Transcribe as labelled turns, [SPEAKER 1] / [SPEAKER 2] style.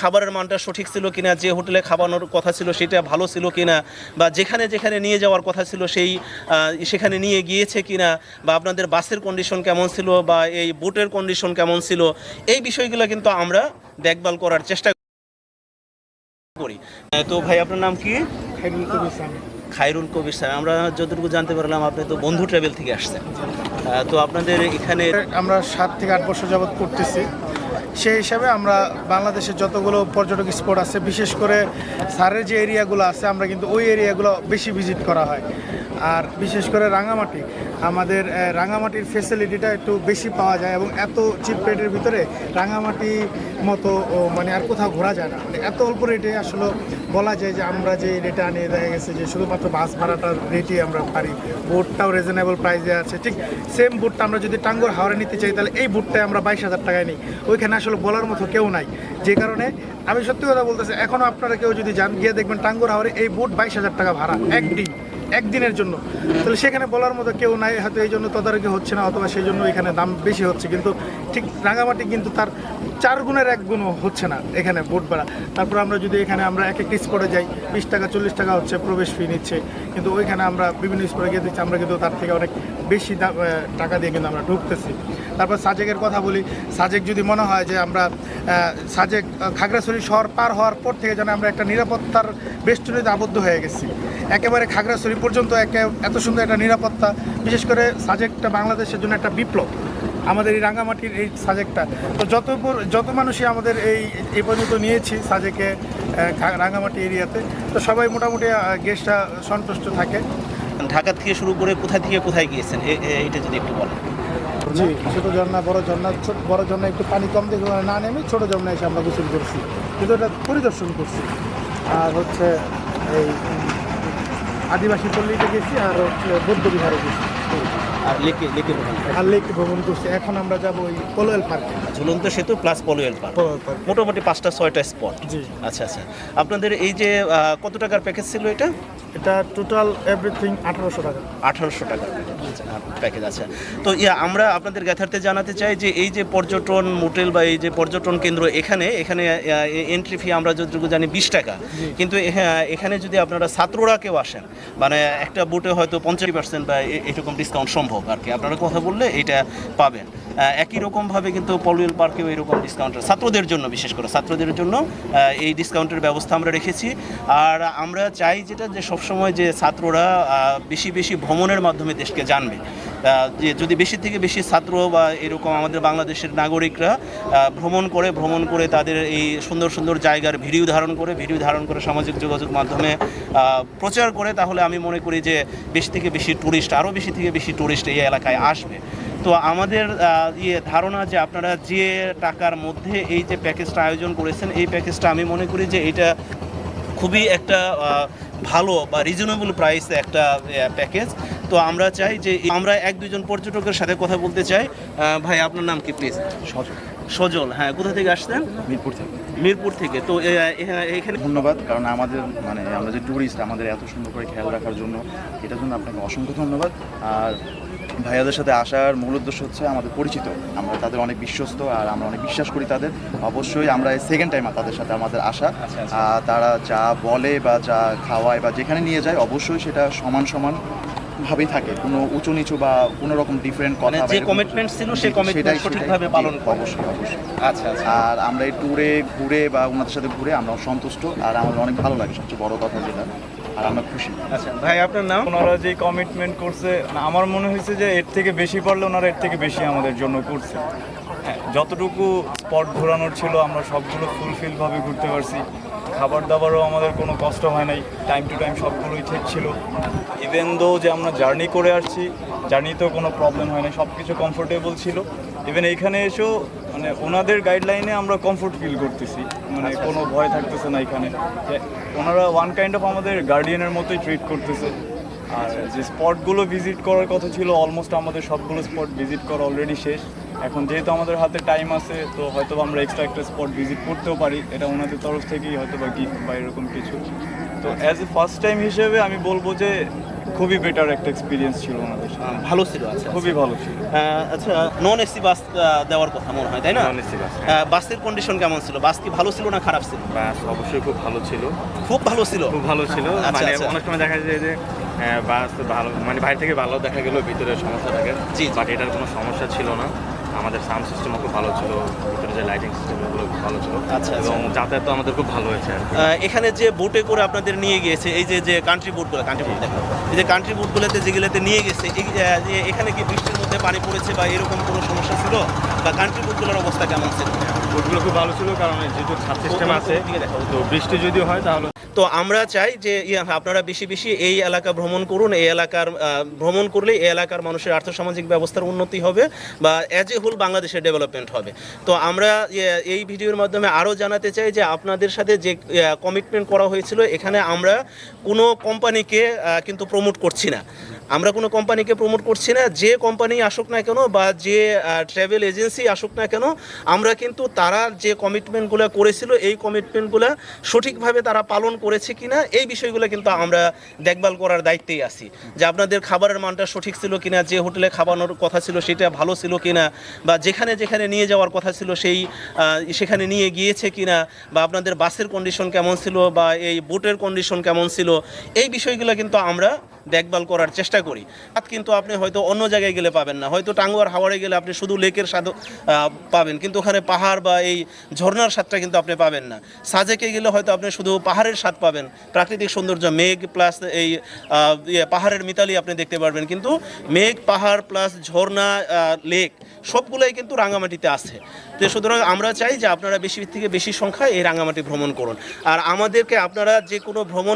[SPEAKER 1] খাবারের মানটা সঠিক ছিল কিনা যে হোটেলে খাওয়ানোর কথা ছিল সেটা ভালো ছিল কিনা বা যেখানে যেখানে নিয়ে যাওয়ার কথা ছিল সেই সেখানে নিয়ে গিয়েছে কিনা বা আপনাদের বাসের কন্ডিশন কেমন ছিল বা এই বোটের কন্ডিশন কেমন ছিল এই বিষয়গুলো কিন্তু আমরা দেখভাল করার চেষ্টা করি। তো ভাই আপনার নাম কি?
[SPEAKER 2] খাইরুল কবির সামি
[SPEAKER 1] খায়রুল কবির স্যার আমরা যতটুকু জানতে পারলাম আপনি তো বন্ধু ট্রাভেল থেকে আসছেন। তো আপনাদের এখানে
[SPEAKER 2] আমরা সাত থেকে আট বছর যাবৎ করতেছি। সেই হিসাবে আমরা বাংলাদেশের যতগুলো পর্যটক স্পট আছে, বিশেষ করে সারের যে এরিয়াগুলো আছে, আমরা কিন্তু ওই এরিয়াগুলো বেশি ভিজিট করা হয়। আর বিশেষ করে রাঙামাটি, আমাদের রাঙামাটির ফেসিলিটিটা একটু বেশি পাওয়া যায় এবং এত চিপ রেটের ভিতরে রাঙামাটি মতো মানে আর কোথাও ঘোরা যায় না। মানে এত অল্প রেটে আসলে বলা যায় যে আমরা যে রেটে আনিয়ে দেখা গেছে যে শুধুমাত্র বাস ভাড়াটার রেটই আমরা পারি। বোটটাও রিজনেবল প্রাইসে আছে। ঠিক সেম বুটটা আমরা যদি টাঙ্গর হাওড়ে নিতে চাই, তাহলে এই বুটটাই আমরা বাইশ হাজার টাকায় নিই। ওইখানে আসলে বলার মতো কেউ নাই। যে কারণে আমি সত্যি কথা বলতেছি এখনও আপনারা কেউ যদি যান, গিয়ে দেখবেন টাঙ্গর হাওড়ে এই বুট বাইশ হাজার টাকা ভাড়া, একদিন। একদিনের জন্য। তাহলে সেখানে বলার মতো কেউ নাই, হয়তো এই জন্য তদারকি হচ্ছে না, অথবা সেই জন্য এখানে দাম বেশি হচ্ছে। কিন্তু ঠিক রাঙামাটি কিন্তু তার চার গুণের এক গুণও হচ্ছে না এখানে বোট ভাড়া। তারপর আমরা যদি এখানে আমরা এক একটা স্পটে যাই, বিশ টাকা, চল্লিশ টাকা হচ্ছে প্রবেশ ফি নিচ্ছে। কিন্তু ওইখানে আমরা বিভিন্ন স্পটে গিয়ে দিচ্ছি আমরা কিন্তু তার থেকে অনেক বেশি টাকা দিয়ে কিন্তু আমরা ঢুকতেছি। তারপর সাজেকের কথা বলি, সাজেক যদি মনে হয় যে আমরা সাজেক খাগড়াছড়ি শহর পার হওয়ার পর থেকে যেন আমরা একটা নিরাপত্তার বেষ্টনীতে আবদ্ধ হয়ে গেছি। একেবারে খাগড়াছড়ি পর্যন্ত একে এত সুন্দর একটা নিরাপত্তা, বিশেষ করে সাজেকটা বাংলাদেশের জন্য একটা বিপ্লব। আমাদের এই রাঙ্গামাটির এই সাজেকটা। তো যত যত মানুষই আমাদের এই এই পর্যন্ত নিয়েছি সাজেকে রাঙ্গামাটি এরিয়াতে তো সবাই মোটামুটি গেস্টটা সন্তুষ্ট থাকে।
[SPEAKER 1] ঢাকা থেকে শুরু করে কোথায় থেকে কোথায় গিয়েছেন? এ- এ- এটা যদি একটু বলেন।
[SPEAKER 2] জি ছোট ঝর্ণা বড় ঝর্ণা ছোট বড় ঝর্ণা একটু পানি কম দেখে না নেমে ছোট ঝর্ণা এসে আমরা গোসল করছি। কিন্তু এটা পরিদর্শন করছি। আর হচ্ছে এই আদিবাসী পল্লীতে গেছি আর হচ্ছে বৌদ্ধ বিহারে গেছি।
[SPEAKER 1] আর লেকে লেকে ভ্রমণ
[SPEAKER 2] আর লেকে ভ্রমণ করছি। এখন আমরা যাব ওই পোলোয়েল পার্কে।
[SPEAKER 1] ঝুলন্ত সেতু প্লাস পলুয়েল পার্ক। মোটামুটি পাঁচটা ছয়টা স্পট আচ্ছা আচ্ছা। আপনাদের এই যে কত টাকার প্যাকেজ ছিল এটা?
[SPEAKER 2] এটা টোটাল এভরিথিং আঠারোশো টাকা।
[SPEAKER 1] আঠারোশো টাকা প্যাকেজ আছে। তো ইয়া আমরা আপনাদের জ্ঞাতার্থে জানাতে চাই যে এই যে পর্যটন মোটেল বা এই যে পর্যটন কেন্দ্র এখানে এখানে এন্ট্রি ফি আমরা যতটুকু জানি বিশ টাকা। কিন্তু এখানে যদি আপনারা ছাত্ররা কেউ আসেন মানে একটা বুটে হয়তো পঞ্চাশ পার্সেন্ট বা এরকম ডিসকাউন্ট সম্ভব আর কি। আপনারা কথা বললে এটা পাবেন। একই রকমভাবে কিন্তু পলুয়েল পার্কেও এরকম ডিসকাউন্ট ছাত্রদের জন্য, বিশেষ করে ছাত্রদের জন্য এই ডিসকাউন্টের ব্যবস্থা আমরা রেখেছি। আর আমরা চাই যেটা যে সবসময় যে ছাত্ররা বেশি বেশি ভ্রমণের মাধ্যমে দেশকে জানবে। যে যদি বেশি থেকে বেশি ছাত্র বা এরকম আমাদের বাংলাদেশের নাগরিকরা ভ্রমণ করে ভ্রমণ করে তাদের এই সুন্দর সুন্দর জায়গার ভিডিও ধারণ করে ভিডিও ধারণ করে সামাজিক যোগাযোগ মাধ্যমে প্রচার করে, তাহলে আমি মনে করি যে বেশি থেকে বেশি ট্যুরিস্ট আরও বেশি থেকে বেশি ট্যুরিস্ট এই এলাকায় আসবে। তো আমাদের ইয়ে ধারণা যে আপনারা যে টাকার মধ্যে এই যে প্যাকেজটা আয়োজন করেছেন এই প্যাকেজটা আমি মনে করি যে এটা খুবই একটা ভালো বা রিজনেবল প্রাইস একটা প্যাকেজ তো আমরা চাই যে আমরা এক দুজন পর্যটকের সাথে কথা বলতে চাই। ভাই আপনার নাম কি প্লিজ সজল। সজল হ্যাঁ কোথা থেকে আসছেন?
[SPEAKER 3] মিরপুর থেকে।
[SPEAKER 1] মিরপুর থেকে। তো এখানে
[SPEAKER 3] ধন্যবাদ কারণ আমাদের মানে আমরা যে ট্যুরিস্ট আমাদের এত সুন্দর করে খেয়াল রাখার জন্য এটার জন্য আপনাকে অসংখ্য ধন্যবাদ। আর ভাইয়াদের সাথে আসার মূল উদ্দেশ্য হচ্ছে আমাদের পরিচিত। আমরা তাদের অনেক বিশ্বস্ত আর আমরা অনেক বিশ্বাস করি তাদের। অবশ্যই আমরা এই সেকেন্ড টাইম তাদের সাথে আমাদের আসা।
[SPEAKER 1] আচ্ছা, আচ্ছা।
[SPEAKER 3] আর তারা যা বলে বা যা খাওয়ায় বা যেখানে নিয়ে যায় অবশ্যই সেটা সমান সমান ভাবেই থাকে। কোনো উঁচু নিচু বা কোনো রকম ডিফারেন্ট
[SPEAKER 1] মানে
[SPEAKER 3] কথা
[SPEAKER 1] যে
[SPEAKER 3] এরকম
[SPEAKER 1] কমিটমেন্ট ছিল সেই কমিটমেন্ট সঠিকভাবে পালন
[SPEAKER 3] অবশ্যই অবশ্যই।
[SPEAKER 1] আচ্ছা আচ্ছা।
[SPEAKER 3] আর আমরা এই ট্যুরে ঘুরে বা ওনাদের সাথে ঘুরে আমরা সন্তুষ্ট আর আমাদের অনেক ভালো লাগে সবচেয়ে বড় কথা যেটা। আর আমরা খুশি।
[SPEAKER 1] আচ্ছা ভাই আপনার নাম?
[SPEAKER 4] ওনারা যে কমিটমেন্ট করছে না, আমার মনে হয়েছে যে এর থেকে বেশি পারলে ওনারা এর থেকে বেশি আমাদের জন্য করছে। হ্যাঁ, যতটুকু স্পট ঘোরানোর ছিল আমরা সবগুলো ফুলফিলভাবে ঘুরতে পারছি। খাবার দাবারও আমাদের কোনো কষ্ট হয় নাই টাইম টু টাইম সবগুলোই ঠিক ছিল। ইভেন দো যে আমরা জার্নি করে আসছি জার্নিতেও কোনো প্রবলেম হয় না সব কিছু কমফোর্টেবল ছিল। ইভেন এইখানে এসেও মানে ওনাদের গাইডলাইনে আমরা কমফোর্ট ফিল করতেছি। মানে কোনো ভয় থাকতেছে না এখানে। ওনারা ওয়ান কাইন্ড অফ আমাদের গার্ডিয়ানের মতোই ট্রিট করতেছে। আর যে স্পটগুলো ভিজিট করার কথা ছিল অলমোস্ট আমাদের সবগুলো স্পট ভিজিট করা অলরেডি শেষ। এখন যেহেতু আমাদের হাতে টাইম আছে তো হয়তো বা আমরা এক্সট্রা একটা স্পট ভিজিট করতেও পারি। এটা ওনাদের তরফ থেকেই হয়তো বা গিফট বা এরকম কিছু। তো অ্যাজ এ ফার্স্ট টাইম হিসেবে আমি বলব যে খুবই বেটার একটা এক্সপিরিয়েন্স ছিল ওনাদের
[SPEAKER 1] ভালো ছিল আচ্ছা
[SPEAKER 4] খুবই ভালো ছিল।
[SPEAKER 1] আচ্ছা নন এসি বাস দেওয়ার কথা মনে হয় তাই না?
[SPEAKER 5] নন এসি বাস
[SPEAKER 1] বাসের কন্ডিশন কেমন ছিল? বাস কি ভালো ছিল না খারাপ ছিল?
[SPEAKER 5] বাস অবশ্যই খুব ভালো ছিল।
[SPEAKER 1] খুব ভালো ছিল?
[SPEAKER 5] খুব ভালো ছিল।
[SPEAKER 1] আচ্ছা,
[SPEAKER 5] মানে
[SPEAKER 1] আচ্ছা।
[SPEAKER 5] অনেক সময় দেখা যায় যে বাস ভালো মানে বাইরে থেকে ভালো দেখা গেল ভিতরে সমস্যা থাকে।
[SPEAKER 1] জি।
[SPEAKER 5] বাট এটার কোনো সমস্যা ছিল না। আমাদের সাউন্ড সিস্টেমও খুব ভালো ছিল ভিতরে যে লাইটিং সিস্টেম এগুলো খুব ভালো ছিল।
[SPEAKER 1] আচ্ছা,
[SPEAKER 5] এবং যাতায়াত তো আমাদের খুব ভালো হয়েছে
[SPEAKER 1] এখানে যে বোটে করে আপনাদের নিয়ে গিয়েছে এই যে যে কান্ট্রি বোটগুলো কান্ট্রি বোট দেখো এই যে কান্ট্রি বোটগুলোতে যেগুলোতে নিয়ে গেছে এখানে কি বৃষ্টির মধ্যে পানি পড়েছে বা এরকম কোনো সমস্যা ছিল? বা কান্ট্রি বোটগুলোর অবস্থা কেমন ছিল?
[SPEAKER 5] বোটগুলো খুব ভালো ছিল কারণ যেহেতু ছাদ সিস্টেম আছে তো বৃষ্টি যদি হয় তাহলে
[SPEAKER 1] তো আমরা চাই যে আপনারা বেশি বেশি এই এলাকা ভ্রমণ করুন, এই এলাকার ভ্রমণ করলে এই এলাকার মানুষের আর্থসামাজিক ব্যবস্থার উন্নতি হবে বা অ্যাজ এ হোল বাংলাদেশের ডেভেলপমেন্ট হবে। তো আমরা এই ভিডিওর মাধ্যমে আরও জানাতে চাই যে, আপনাদের সাথে যে কমিটমেন্ট করা হয়েছিল, এখানে আমরা কোনো কোম্পানিকে কিন্তু প্রমোট করছি না। আমরা কোনো কোম্পানিকে প্রমোট করছি না, যে কোম্পানি আসুক না কেন বা যে ট্রাভেল এজেন্সি আসুক না কেন, আমরা কিন্তু তারা যে কমিটমেন্টগুলো করেছিল, এই কমিটমেন্টগুলো সঠিকভাবে তারা পালন করেছে কি না এই বিষয়গুলো কিন্তু আমরা দেখভাল করার দায়িত্বেই আছি। যে আপনাদের খাবারের মানটা সঠিক ছিল কিনা, যে হোটেলে খাওয়ানোর কথা ছিল সেটা ভালো ছিল কিনা, বা যেখানে যেখানে নিয়ে যাওয়ার কথা ছিল সেই সেখানে নিয়ে গিয়েছে কিনা, বা আপনাদের বাসের কন্ডিশন কেমন ছিল, বা এই বোটের কন্ডিশন কেমন ছিল, এই বিষয়গুলো কিন্তু আমরা দেখভাল করার চেষ্টা করি। আর কিন্তু আপনি হয়তো অন্য জায়গায় গেলে পাবেন না। হয়তো টাঙ্গুয়ার হাওড়ে গেলে আপনি শুধু লেকের স্বাদ পাবেন। কিন্তু ওখানে পাহাড় বা এই ঝর্ণার স্বাদটা কিন্তু আপনি পাবেন না। সাজেকে গেলে হয়তো আপনি শুধু পাহাড়ের স্বাদ পাবেন। প্রাকৃতিক সৌন্দর্য মেঘ প্লাস এই ইয়ে, পাহাড়ের মিতালি আপনি দেখতে পারবেন। কিন্তু মেঘ পাহাড় প্লাস ঝর্ণা লেক সবগুলোই কিন্তু রাঙামাটিতে আছে। তো সুতরাং আমরা চাই যে আপনারা বেশি থেকে বেশি সংখ্যায় এই রাঙামাটি ভ্রমণ করুন। আর আমাদেরকে আপনারা যে কোনো ভ্রমণে